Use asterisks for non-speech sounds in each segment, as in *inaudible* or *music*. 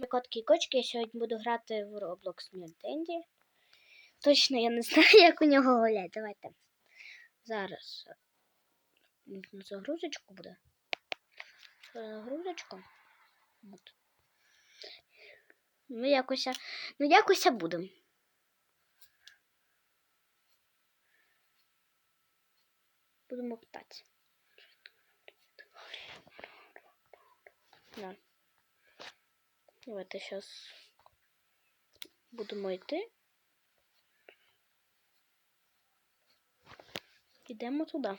Ми котки і кочки, я сьогодні буду грати в Roblox Nintendo. Точно я не *laughs* знаю, як у нього гулять. Давайте. Зараз. Загрузочку буде. Загрузочка. От. Ну, якось, ну, якось будемо. Будемо питати. Да. Давайте сейчас будемо йти. Ідемо туди.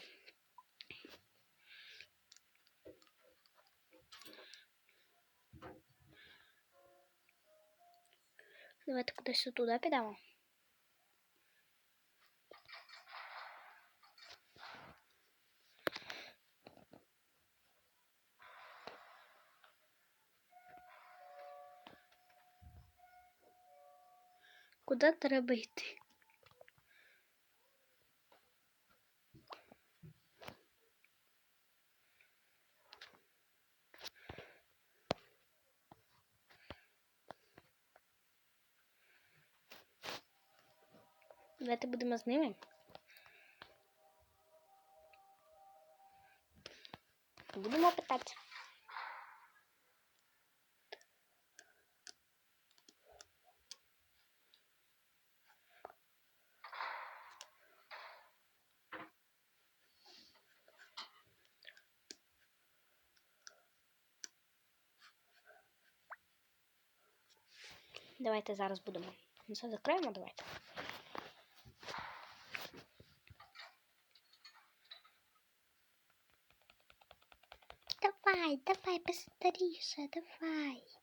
Давайте кудись туди підемо. Куди треба йти? Давайте будемо з ними. Будемо питати. Давайте зараз будемо. Це закриємо, давайте. Давай, давай, быстріше, давай.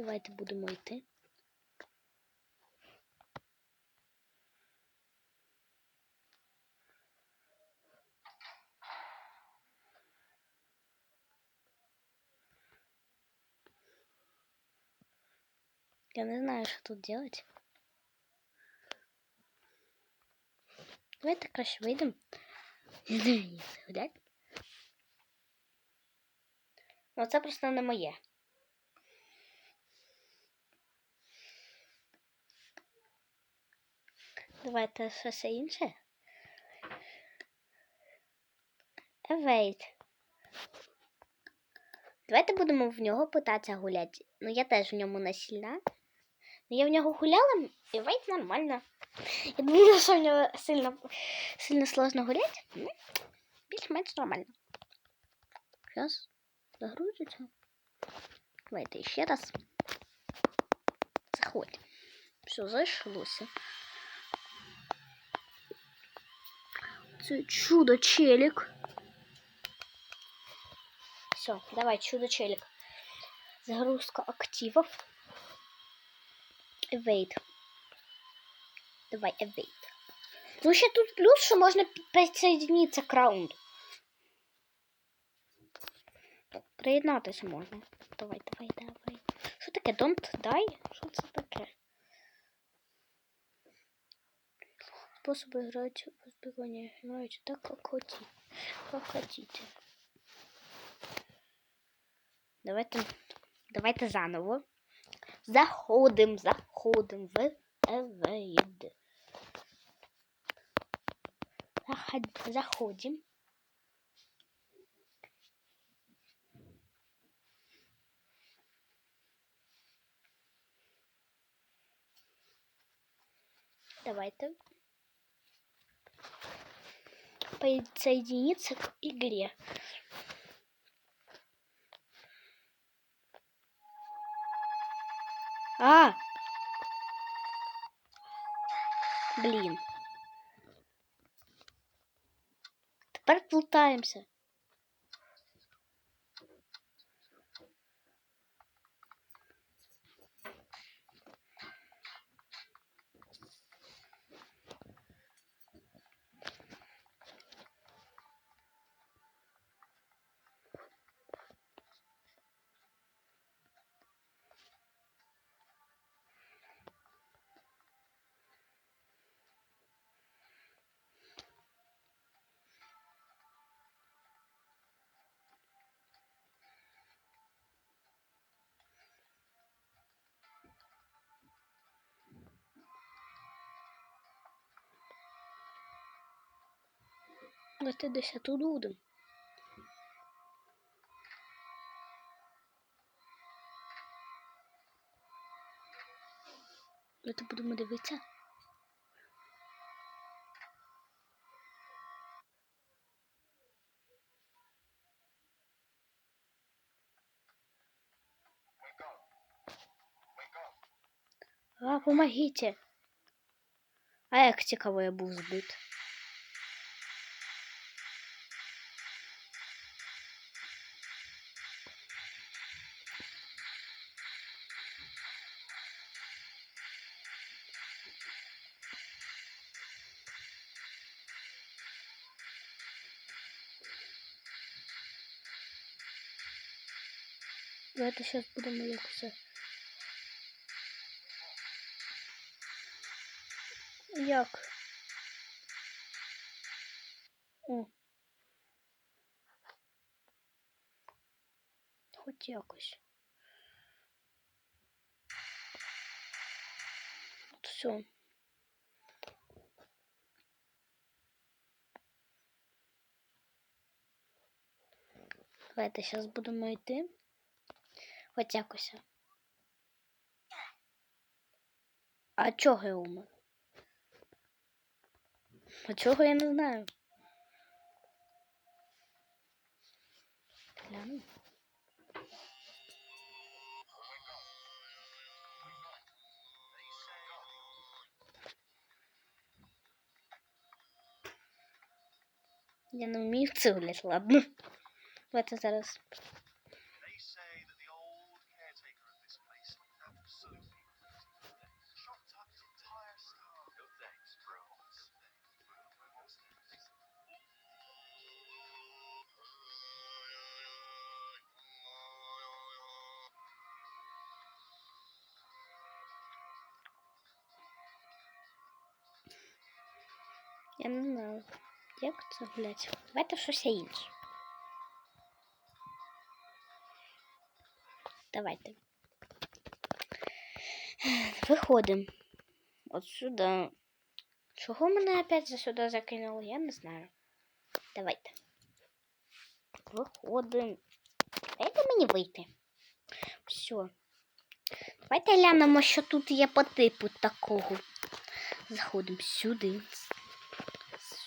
Давайте будемо йти. Я не знаю, що тут делать. Давайте краще вийдемо. Гулять. *laughs* Ну, це просто не моє. Давайте щось інше. Wait. Давайте будемо в нього питатися гуляти. Ну, я теж в ньому не сильна. Ну, я в нього гуляла, і вейт нормально. Я думала, що в нього сильно, сильно сложно гуляти. Ну, більш-менш нормально. Зараз загрузиться. Давайте ще раз. Заходь. Все, зайшлося. Це чудо челик. Все, давай, чудо челик. Загрузка активов. Evade. Давай, evade. Ну, ще тут плюс, що можна присоединиться к раунду. Приєднатися можна. Давай, давай, давай. Що таке? Don't die? Що це таке? Способы играть в избегание. Играйте так, как хотите. Как хотите. Давайте, давайте заново. Заходим, заходим в. Заход- Заходим. Давайте. Присоединиться к игре. А! Блин. Тепер плутаємося. Десь тут будемо. Давайте будемо дивитися. А, помогите. А як цікаво я був збит. Давайте зараз будемо якось. Як? О. Хоч якось. От все. Давайте зараз будемо йти. Хоч якось. А чого я умер? А чого я не знаю? Гляну. Я не вмію це гуляти, ладно. Давайте зараз. Я не знаю, як це гуляти. Давайте щось інше. Давайте. Виходимо. От сюди. Чого мене опять за сюди закинуло, я не знаю. Давайте. Виходимо. Дайте мені вийти. Все. Давайте глянемо, що тут є по типу такого. Заходимо сюди.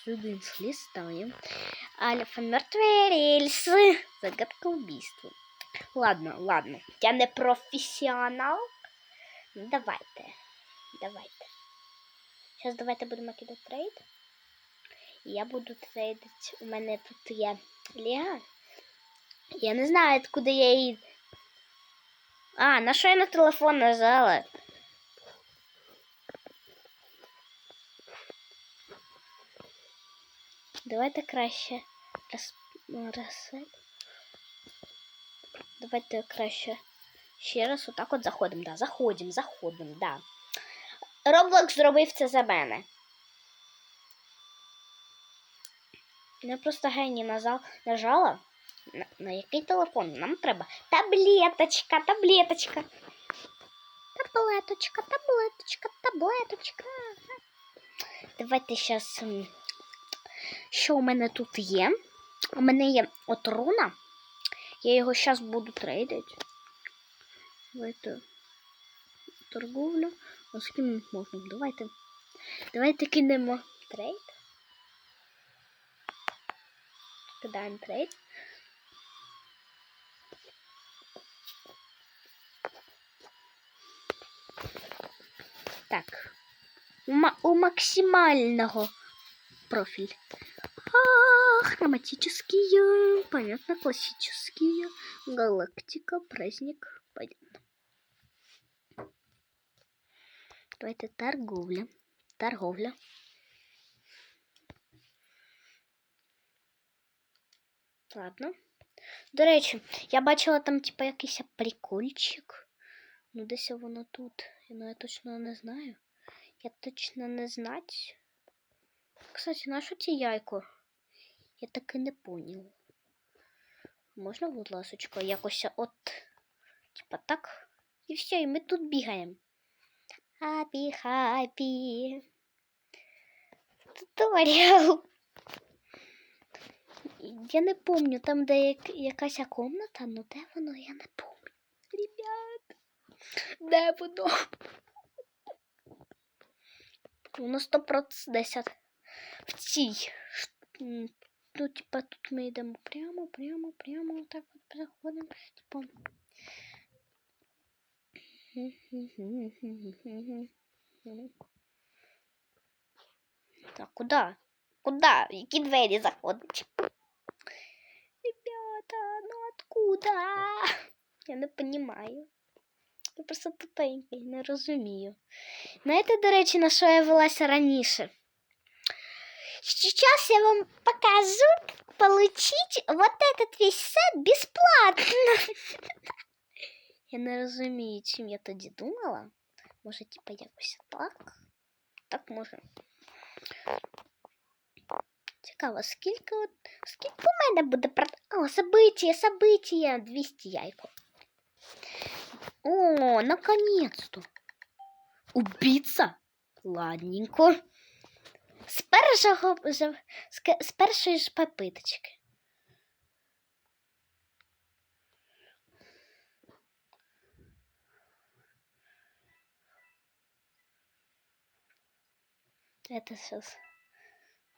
Сюди слістаємо. Альфа мертвые рельсы. Загадка убийства. Ладно, ладно. Я не професіонал. Ну, давайте. Давайте. Зараз давайте будемо кидати трейд. Я буду трейдити. У мене тут є Ліга. Я не знаю, откуда я її. А, на що я на телефон нажала? Давайте краще роз... роз... Давайте краще ще раз отак от заходимо. Да, заходимо, заходимо, да. Роблокс зробив це за мене. Я просто гені нажал, нажала. На, на який телефон? Нам треба таблеточка, таблеточка. Таблеточка, таблеточка, таблеточка. Давайте зараз. Що у мене тут є? У мене є от руна. Я його зараз буду трейдити. Давайте торговля. А з можна? Давайте. Давайте кинемо трейд. Кидаємо трейд. Так. У максимального профиль. А, хроматические, понятно, классические, галактика, праздник, понятно. Давайте торговля. Торговля. Ладно. До речі, я бачила там, типа, якийсь прикольчик. Ну, десь воно тут. Ну, я точно не знаю. Я точно не знать. Кстати, на що ці яйко? Я так і не понял. Можна, будь ласочка, якось от. Типа так. І все, і ми тут бігаємо. Хапі, хапі. Туторіал. Я не помню, там де як, якась комната, ну де воно, я не помню. Ребят, де воно? Воно 110 в цій. ш- м, Ну, типа, тут ми йдемо прямо, прямо, прямо, так от переходимо. Типа. Так, куда? Куда? Які двері заходить? Ребята, ну откуда? Я не понимаю. Я просто тупенький, не розумію. Знаєте, до речі, на що я велася раніше? Сейчас я вам покажу, как получить вот этот весь сет бесплатно. Я не розумію, чим я тоді думала. Може, типа якось так? Так може. Цікаво, скільки от скільки у мене буде прод... О, событие, событие, 200 яйко. О, наконец-то. Убийца? Ладненько. З першого з, першої ж попиточки. Это сейчас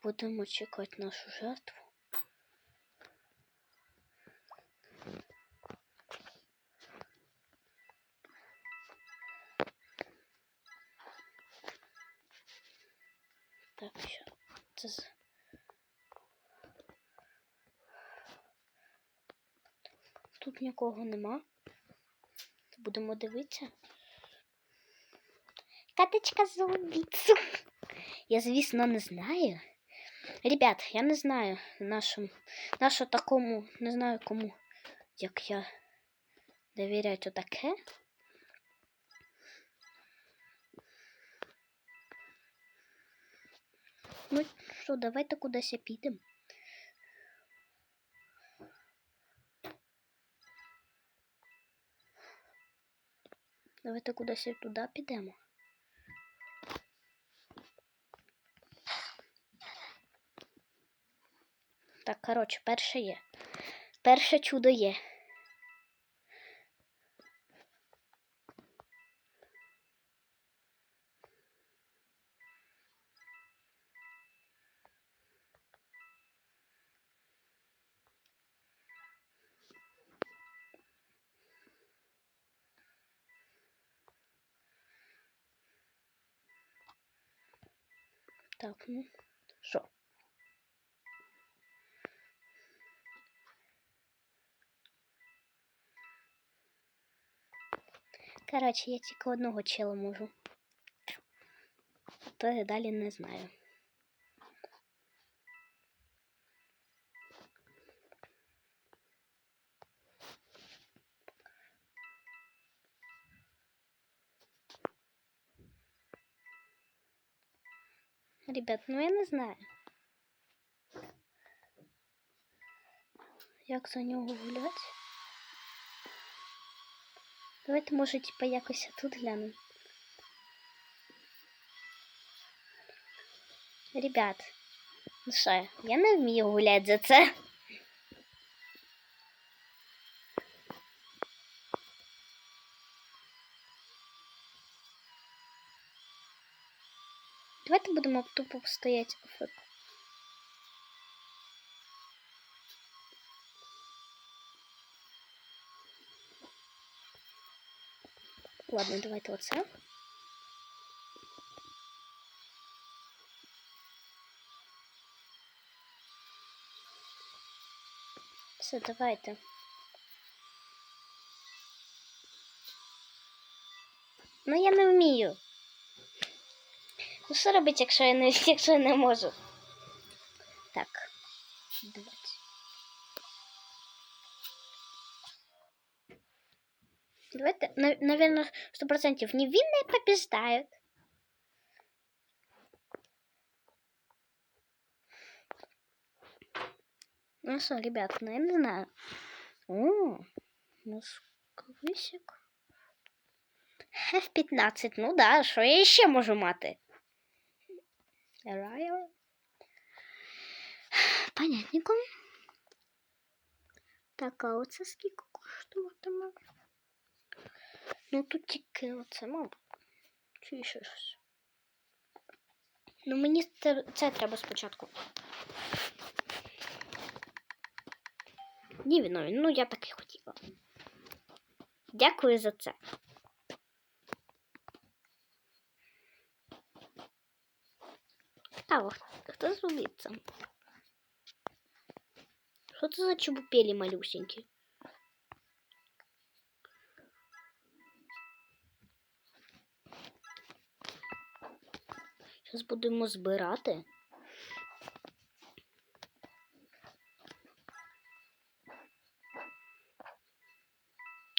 будемо чекати нашу жертву. Це. Тут нікого нема. Будемо дивитися. Каточка за. Я, звісно, не знаю. Ребят, я не знаю нашому, нашу такому, не знаю кому, як я довіряти таке. Ну що, давайте кудись підемо. Давайте кудись туди підемо. Так, коротше, перше є. Перше чудо є. Так, ну, що? Коротше, я тільки одного чела можу. То я далі не знаю. Ребят, ну я не знаю. Як за нього гуляти? Давайте, може, типа якось тут глянемо. Ребят, ну що, я не вмію гуляти за це. Давайте будемо тупо стоять. ФК. Ладно, давайте оце. Все, давайте. Ну я не вмію. Ну що робити, якщо я не, *laughs* якщо я не можу? Так. Давайте. Давайте, на- наверное, сто процентов невинные побеждают. Ну что, ребят, ну я не знаю. О, московисик. F15, ну да, що я ще можу мати? Райо. Понятненько. Так, а оце скільки коштуватиме? Ну тут тільки оце, мабуть. Чи ще щось. Ну мені це, це треба спочатку. Ні, віно, ну я так і хотіла. Дякую за це. Та, о, хто це? Що це за чубупелі малюсенькі? Зараз будемо збирати.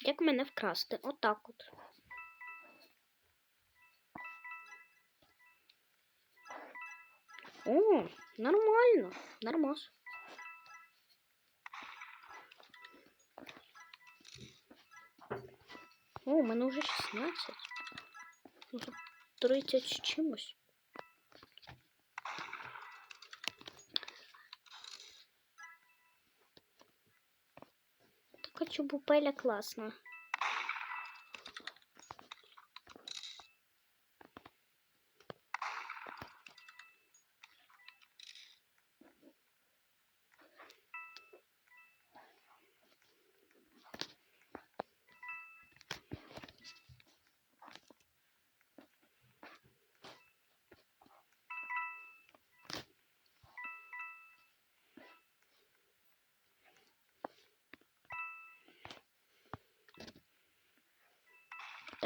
Як мене вкрасти? Отак от. О, нормально, нормас. О, у мене вже 16. Уже 30 з чимось. Така чубупеля класна.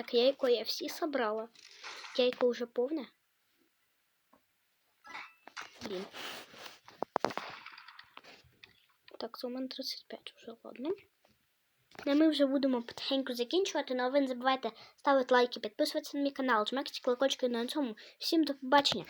Так, яйко я всі собрала. Яйко уже повне. Блін. Так, це у мене 35 вже, ладно. Ну, ми вже будемо потихеньку закінчувати, але ви не забувайте ставити лайки, підписуватися на мій канал, жмакати колокольчики на цьому. Всім до побачення!